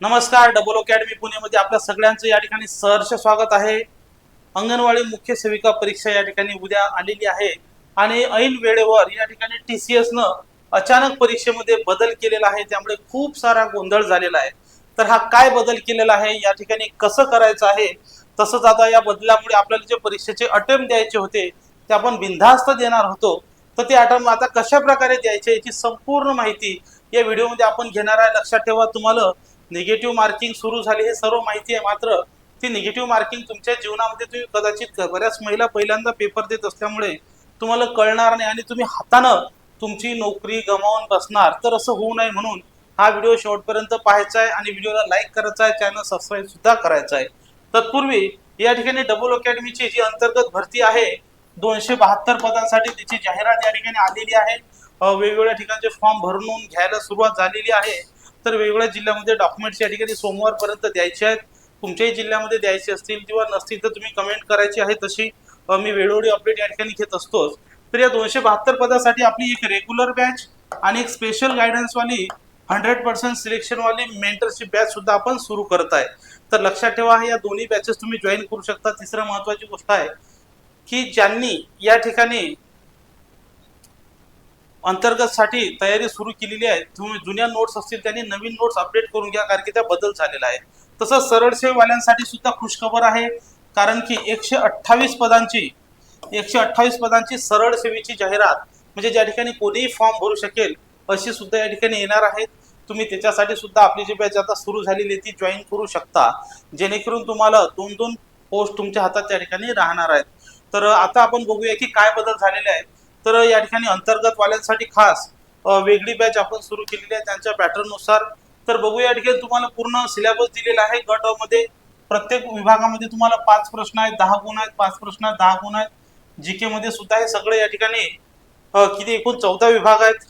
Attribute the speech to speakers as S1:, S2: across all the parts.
S1: नमस्कार double academy पुणेमध्ये आपल्या सगळ्यांचं या ठिकाणी सहर्ष स्वागत आहे. अंगणवाडी मुख्य सेविका परीक्षा या ठिकाणी उद्या आलेली आहे. आणि ऐन वेळेवर या ठिकाणी टी सी एसनं अचानक परीक्षेमध्ये बदल केलेला आहे त्यामुळे खूप सारा गोंधळ झालेला आहे. तर हा काय बदल केलेला आहे या ठिकाणी कसं करायचं आहे? तसंच आता या बदलामुळे आपल्याला जे परीक्षेचे अटेम्प्ट द्यायचे होते ते आपण बिनधास्त देणार होतो. तर ते अटेम्प्ट आता कशा प्रकारे द्यायचे याची संपूर्ण माहिती या व्हिडिओमध्ये आपण घेणार आहे. लक्षात ठेवा तुम्हाला निगेटिव्ह मार्किंग सुरू झाली हे सर्व माहिती आहे. मात्र ती निगेटिव्ह मार्किंग तुमच्या जीवनामध्ये तुम्ही कदाचित बऱ्याच महिला पहिल्यांदा पेपर देत असल्यामुळे तुम्हाला कळणार नाही आणि तुम्ही हातानं तुमची नोकरी गमावून बसणार. तर असं होऊ नये म्हणून हा व्हिडिओ शेवटपर्यंत पाहायचा आहे आणि व्हिडिओला लाईक करायचा आहे चॅनल सबस्क्राईब सुद्धा करायचा आहे. तत्पूर्वी या ठिकाणी डबल अकॅडमीची जी अंतर्गत भरती आहे दोनशे बहात्तर पदांसाठी त्याची जाहिरात या ठिकाणी आलेली आहे. वेगवेगळ्या ठिकाणचे फॉर्म भरून घ्यायला सुरुवात झालेली आहे. तर वेगवेगळ्या जिल्ह्यामध्ये डॉक्युमेंट्स या ठिकाणी सोमवारपर्यंत द्यायचे आहेत. तुमच्याही जिल्ह्यामध्ये द्यायचे असतील किंवा नसतील तर तुम्ही कमेंट करायची आहे तशी मी वेळोवेळी अपडेट या ठिकाणी घेत असतोच. तर या दोनशे बहात्तर पदासाठी आपली एक रेग्युलर बॅच आणि एक स्पेशल गायडन्सवाली हंड्रेड पर्सेंट सिलेक्शनवाली मेंटरशिप बॅच सुद्धा आपण सुरू करत आहे. तर लक्षात ठेवा या दोन्ही बॅचेस तुम्ही जॉईन करू शकता. तिसरं महत्वाची गोष्ट आहे की ज्यांनी या ठिकाणी अंतर्गत साठी तयारी सुरू केलेली आहे. तुम्ही जुन्या नोट्स असतील त्यांनी नवीन नोट्स अपडेट करून घ्या कारण की त्या बदल झालेला आहे. तसंच सरळसेवेवाल्यांसाठी सुद्धा खुशखबर आहे कारण की एकशे अठ्ठावीस पदांची एकशे अठ्ठावीस पदांची सरळ सेवेची जाहिरात म्हणजे ज्या ठिकाणी कोणीही फॉर्म भरू शकेल अशी सुद्धा या ठिकाणी येणार आहेत. तुम्ही त्याच्यासाठी सुद्धा आपली जी बॅच आता सुरू झालेली आहे ती जॉईन करू शकता. जेणेकरून तुम्हाला दोन दोन पोस्ट तुमच्या हातात त्या ठिकाणी राहणार आहेत. तर आता आपण बघूया की काय बदल झालेले आहेत. तर या ठिकाणी अंतर्गत वाल्यांसाठी खास वेगळी बॅच आपण सुरू केलेली आहे. त्यांच्या पॅटर्ननुसार तर बघू या ठिकाणी तुम्हाला पूर्ण सिलेबस दिलेला आहे. गटमध्ये प्रत्येक विभागामध्ये तुम्हाला पाच प्रश्न आहेत दहा गुण आहेत पाच प्रश्न आहेत दहा गुण आहेत. जी के मध्ये सुद्धा हे सगळे या ठिकाणी किती एकूण चौदा विभाग आहेत.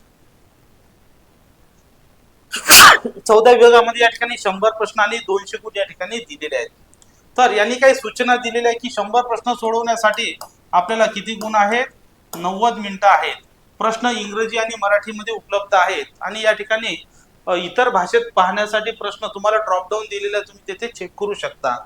S1: चौदा विभागामध्ये या ठिकाणी शंभर प्रश्न आणि दोनशे गुण या ठिकाणी दिलेले आहेत. तर यांनी काही सूचना दिलेल्या आहे की शंभर प्रश्न सोडवण्यासाठी आपल्याला किती गुण आहेत? नव्वद मिनिटं आहेत. प्रश्न इंग्रजी आणि मराठीमध्ये उपलब्ध आहेत. आणि या ठिकाणी इतर भाषेत पाहण्यासाठी प्रश्न तुम्हाला ड्रॉपडाऊन दिलेला तुम्ही तेथे चेक करू शकता.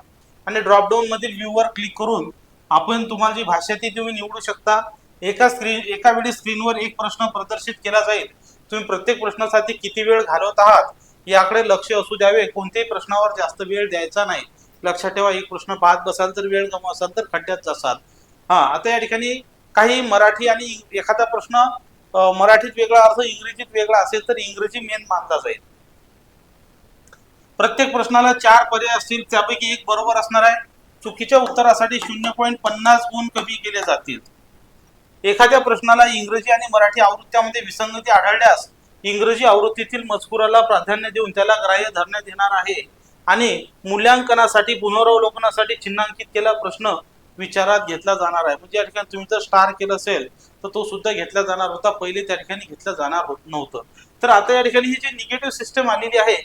S1: आणि ड्रॉपडाऊन मधील व्ह्यूवर क्लिक करून आपण तुम्हाला जी भाषा ती तुम्ही निवडू शकता एका स्क्रीन एका वेळी स्क्रीनवर एक प्रश्न प्रदर्शित केला जाईल. तुम्ही प्रत्येक प्रश्नासाठी किती वेळ घालवत आहात याकडे लक्ष असू द्यावे. कोणत्याही प्रश्नावर जास्त वेळ द्यायचा नाही. लक्षात ठेवा एक प्रश्न पाहत बसाल तर वेळ गमावसाल तर खड्ड्यात जासाल. हा आता या ठिकाणी काही मराठी आणि एखादा प्रश्न मराठीत वेगळा अर्थ इंग्रजीत वेगळा असेल तर इंग्रजी मेन मानला जाईल प्रत्येक प्रश्नाला चार पर्याय असतील त्यापैकी एक बरोबर असणार आहे. चुकीच्या उत्तरासाठी शून्य पॉईंट पन्नास गुण कमी केले जातील. एखाद्या प्रश्नाला इंग्रजी आणि मराठी आवृत्त्यामध्ये विसंगती आढळल्यास इंग्रजी आवृत्तीतील मजकुराला प्राधान्य देऊन त्याला ग्राह्य धरण्यात येणार आहे. आणि मूल्यांकनासाठी पुनरावलोकनासाठी चिन्हांकित केला प्रश्न विचारात घेतला जाणार आहे. म्हणजे या ठिकाणी तुम्ही जर स्टार केलं असेल तर तो सुद्धा घेतला जाणार होता. पहिले त्या ठिकाणी घेतला जाणार होत नव्हतं. तर आता या ठिकाणी ही जी निगेटिव्ह सिस्टम आलेली आहे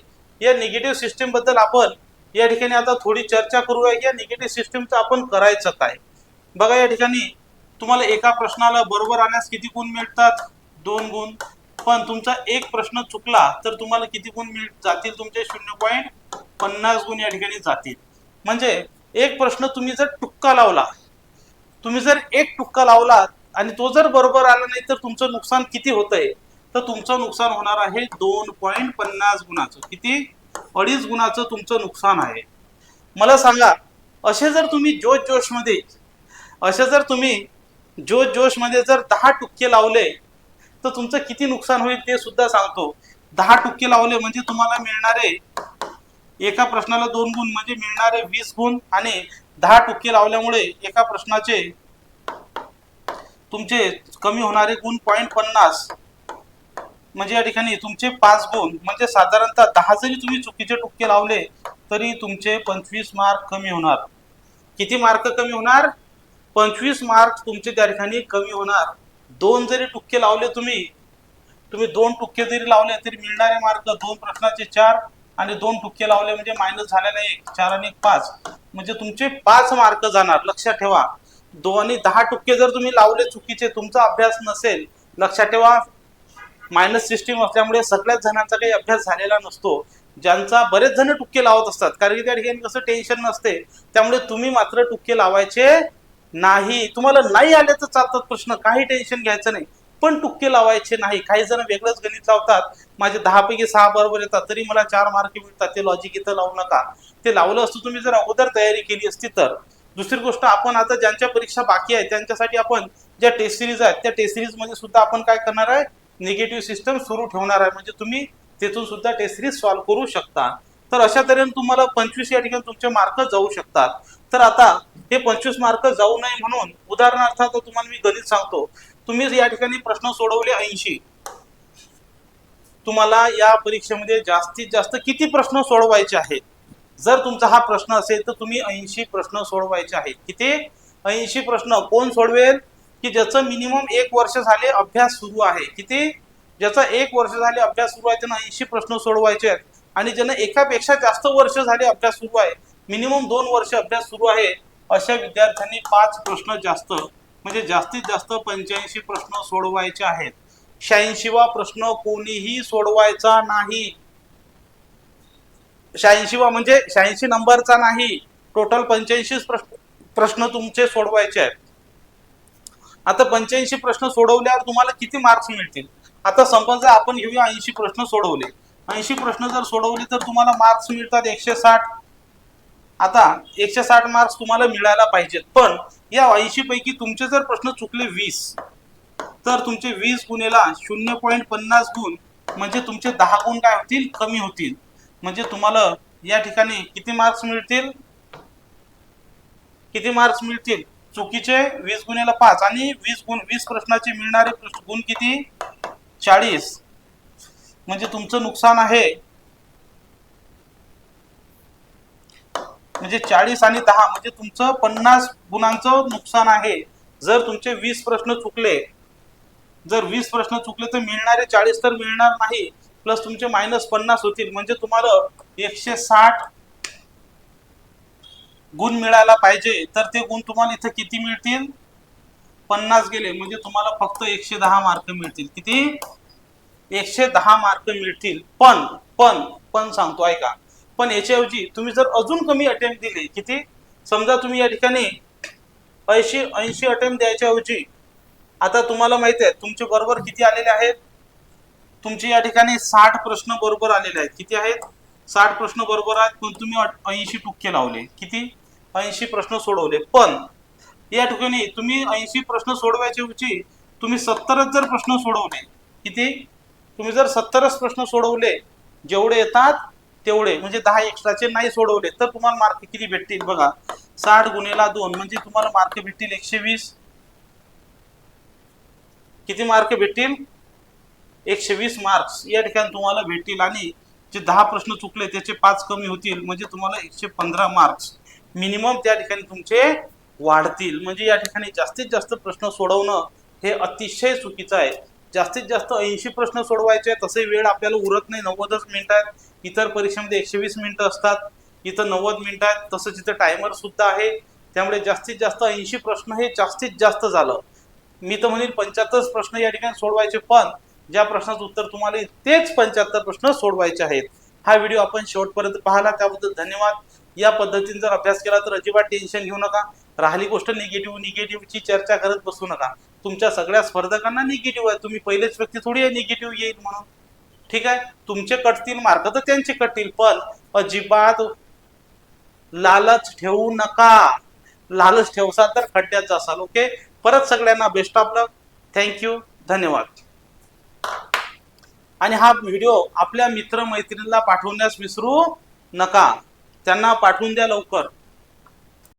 S1: या निगेटिव्ह सिस्टमबद्दल आपण या ठिकाणी आता थोडी चर्चा करूया. की या निगेटिव्ह सिस्टमचं आपण करायचं काय? बघा या ठिकाणी तुम्हाला एका प्रश्नाला बरोबर आल्यास किती गुण मिळतात? दोन गुण. पण तुमचा एक प्रश्न चुकला तर तुम्हाला किती गुण मिळ जातील तुमचे? शून्य पॉईंट पन्नास गुण या ठिकाणी जातील. म्हणजे एक प्रश्न तुम्ही जर टुक्का लावला तुम्ही जर एक टुक्का लावला आणि तो जर बरोबर आला नाही तर तुमचं नुकसान किती होतंय? तर तुमचं नुकसान होणार आहे दोन पॉईंट पन्नास गुणाचं. किती? अडीच गुणाचं तुमचं नुकसान आहे. मला सांगा असे जर तुम्ही जोश जोशमध्ये असे जर तुम्ही जोश जोशमध्ये जर दहा टुक्के लावले तर तुमचं किती नुकसान होईल ते सुद्धा सांगतो. दहा टुक्के लावले म्हणजे तुम्हाला मिळणारे एका प्रश्नाला दोन गुण म्हणजे मिळणारे वीस गुण आणि दहा टुक्के लावल्यामुळे एका प्रश्नाचे तुमचे कमी होणारे गुण पॉईंट पन्नास. म्हणजे या ठिकाणी तुमचे पाच गुण म्हणजे साधारणतः दहा जरी तुम्ही चुकीचे टुक्के लावले तरी तुमचे पंचवीस मार्क कमी होणार. किती मार्क कमी होणार? पंचवीस मार्क तुमचे त्या ठिकाणी कमी होणार. दोन जरी टुक्के लावले तुम्ही तुम्ही दोन टुक्के जरी लावले तरी मिळणारे मार्क दोन प्रश्नाचे चार आणि दोन टुक्के लावले म्हणजे मायनस झालेला एक चार आणि एक पाच. म्हणजे तुमचे पाच मार्क जाणार. लक्षात ठेवा. दोन आणि दहा टुक्के जर तुम्ही लावले चुकीचे तुमचा अभ्यास नसेल लक्षात ठेवा. मायनस सिस्टीम असल्यामुळे सगळ्याच जणांचा काही अभ्यास झालेला नसतो. ज्यांचा बरेच जण टुक्के लावत असतात. कारण की त्या ठिकाणी कसं टेन्शन नसते. त्यामुळे तुम्ही मात्र टुक्के लावायचे नाही. तुम्हाला नाही आले तर चालतात प्रश्न. काही टेन्शन घ्यायचं नाही. पण टुक्के लावायचे नाही. काही जण वेगळंच गणित लावतात. माझे दहा पैकी सहा बरोबर येतात. तरी मला चार मार्क मिळतात. ते लॉजिक इथं लावू नका. ते लावलं असतं तुम्ही जर अगोदर तयारी केली असती तर. दुसरी गोष्ट आपण आता ज्यांच्या परीक्षा बाकी आहेत त्यांच्यासाठी आपण ज्या टेस्ट सिरीज आहेत त्या टेस्ट सिरीजमध्ये सुद्धा आपण काय करणार आहे? निगेटिव्ह सिस्टम सुरू ठेवणार आहे. म्हणजे तुम्ही तिथून सुद्धा टेस्ट सिरीज सॉल्व्ह करू शकता. तर अशा तऱ्हेने तुम्हाला पंचवीस या ठिकाणी तुमचे मार्क जाऊ शकतात. तर आता हे पंचवीस मार्क जाऊ नये म्हणून उदाहरणार्थ आता तुम्हाला मी गणित सांगतो. तुम्ही या ठिकाणी प्रश्न सोडवले ऐंशी. तुम्हाला या परीक्षेमध्ये जास्तीत जास्त किती प्रश्न सोडवायचे आहेत? जर तुमचा हा प्रश्न असेल तर तुम्ही ऐंशी प्रश्न सोडवायचे आहेत. किती? ऐंशी प्रश्न. कोण सोडवेल? की ज्याचं मिनिमम एक वर्ष झाले अभ्यास सुरू आहे. किती? ज्याचा एक वर्ष झाले अभ्यास सुरू आहे त्यांना ऐंशी प्रश्न सोडवायचे आहेत. आणि ज्यांना एकापेक्षा जास्त वर्ष झाले अभ्यास सुरू आहे मिनिमम दोन वर्ष अभ्यास सुरू आहे अशा विद्यार्थ्यांनी पाच प्रश्न जास्त म्हणजे जास्तीत जास्त पंच्याऐंशी प्रश्न सोडवायचे आहेत. शहाऐंशीवा प्रश्न कोणीही सोडवायचा नाही. शहाऐंशीवा म्हणजे शहाऐंशी नंबरचा नाही. टोटल पंच्याऐंशी प्रश्न तुमचे सोडवायचे आहेत. आता पंच्याऐंशी प्रश्न सोडवल्यावर तुम्हाला किती मार्क्स मिळतील? आता समजा आपण घेऊया ऐंशी प्रश्न सोडवले. ऐंशी प्रश्न जर सोडवले तर तुम्हाला मार्क्स मिळतात एकशे साठ. आता एकशे साठ मार्क्स तुम्हाला मिळायला पाहिजेत. पण या ऐंशी पैकी तुमचे जर प्रश्न चुकले वीस तर तुमचे वीस गुणेला शून्य पॉईंट पन्नास गुण म्हणजे तुमचे दहा गुण काय होतील? कमी होतील. म्हणजे तुम्हाला या ठिकाणी किती मार्क्स मिळतील? किती मार्क्स मिळतील? चुकीचे वीस गुणेला पाच आणि वीस गुण वीस प्रश्नाचे मिळणारे गुण किती? चाळीस. म्हणजे तुमचं नुकसान आहे. म्हणजे चाळीस आणि दहा म्हणजे तुमचं पन्नास गुणांचं नुकसान आहे. जर तुमचे वीस प्रश्न चुकले जर वीस प्रश्न चुकले तर मिळणारे चाळीस तर मिळणार नाही प्लस तुमचे मायनस पन्नास होतील. म्हणजे तुम्हाला एकशे साठ गुण मिळायला पाहिजे. तर ते गुण तुम्हाला इथं किती मिळतील? पन्नास गेले. म्हणजे तुम्हाला फक्त एकशे दहा मार्क मिळतील. किती? एकशे दहा मार्क मिळतील. पण पण पण सांगतो ऐका. पण याच्याऐवजी तुम्ही जर अजून कमी अटेम्प्ट दिले किती? समजा तुम्ही या ठिकाणी ऐंशी ऐंशी अटेम्प्ट द्यायच्याऐवजी आता तुम्हाला माहिती आहे तुमचे बरोबर किती आलेले आहेत? तुमचे या ठिकाणी साठ प्रश्न बरोबर आलेले आहेत. किती आहेत? साठ प्रश्न बरोबर आहेत पण तुम्ही ऐंशी टुक्के लावले. किती? ऐंशी प्रश्न सोडवले. पण या ठिकाणी तुम्ही ऐंशी प्रश्न सोडवायच्या ऐवजी तुम्ही सत्तरच जर प्रश्न सोडवले किती? तुम्ही जर सत्तरच प्रश्न सोडवले जेवढे येतात तेवढे म्हणजे दहा एक्स्ट्राचे नाही सोडवले तर तुम्हाला मार्क किती भेटतील बघा. साठ गुन्हेला दोन म्हणजे तुम्हाला मार्क भेटतील एकशे वीस. किती मार्क भेटतील? एकशे वीस मार्क्स या ठिकाणी तुम्हाला भेटतील आणि जे दहा प्रश्न चुकले त्याचे पाच कमी होतील म्हणजे तुम्हाला एकशे पंधरा मार्क्स मिनिमम त्या ठिकाणी तुमचे वाढतील. म्हणजे या ठिकाणी जास्तीत जास्त प्रश्न सोडवणं हे अतिशय चुकीचं आहे. जास्तीत जास्त ऐंशी प्रश्न सोडवायचे तसे वेळ आपल्याला उरत नाही. नव्वदच मिनिट आहेत. इतर परीक्षेमध्ये एकशे वीस मिनिटं असतात. इथं नव्वद मिनिटं आहेत. तसंच इथं टायमर सुद्धा आहे. त्यामुळे जास्तीत जास्त ऐंशी प्रश्न हे जास्तीत जास्त झालं. मी तर म्हणेल पंच्याहत्तर प्रश्न या ठिकाणी सोडवायचे पण ज्या प्रश्नाचं उत्तर तुम्हाला तेच पंच्याहत्तर प्रश्न सोडवायचे आहेत. हा व्हिडिओ आपण शेवटपर्यंत पाहिला. त्याबद्दल धन्यवाद. या पद्धतीने जर अभ्यास केला तर अजिबात टेन्शन घेऊ नका. राहिली गोष्ट निगेटिव्ह निगेटिव्हची चर्चा करत बसू नका. तुमच्या सगळ्या स्पर्धकांना निगेटिव्ह आहे. तुम्ही पहिलेच व्यक्ती थोडी आहे निगेटिव्ह येईल म्हणून. ठीक आहे? तुमचे कटतील मार्क तर त्यांचे कटतील पण अजिबात लालच ठेवू नका. लालच ठेवसाल तर खड्ड्यात जासाल ओके? परत सगळ्यांना बेस्ट ऑफ लक थँक्यू धन्यवाद. आणि हा व्हिडिओ आपल्या मित्र मैत्रिणीला पाठवण्यास विसरू नका. त्यांना पाठवून द्या लवकर.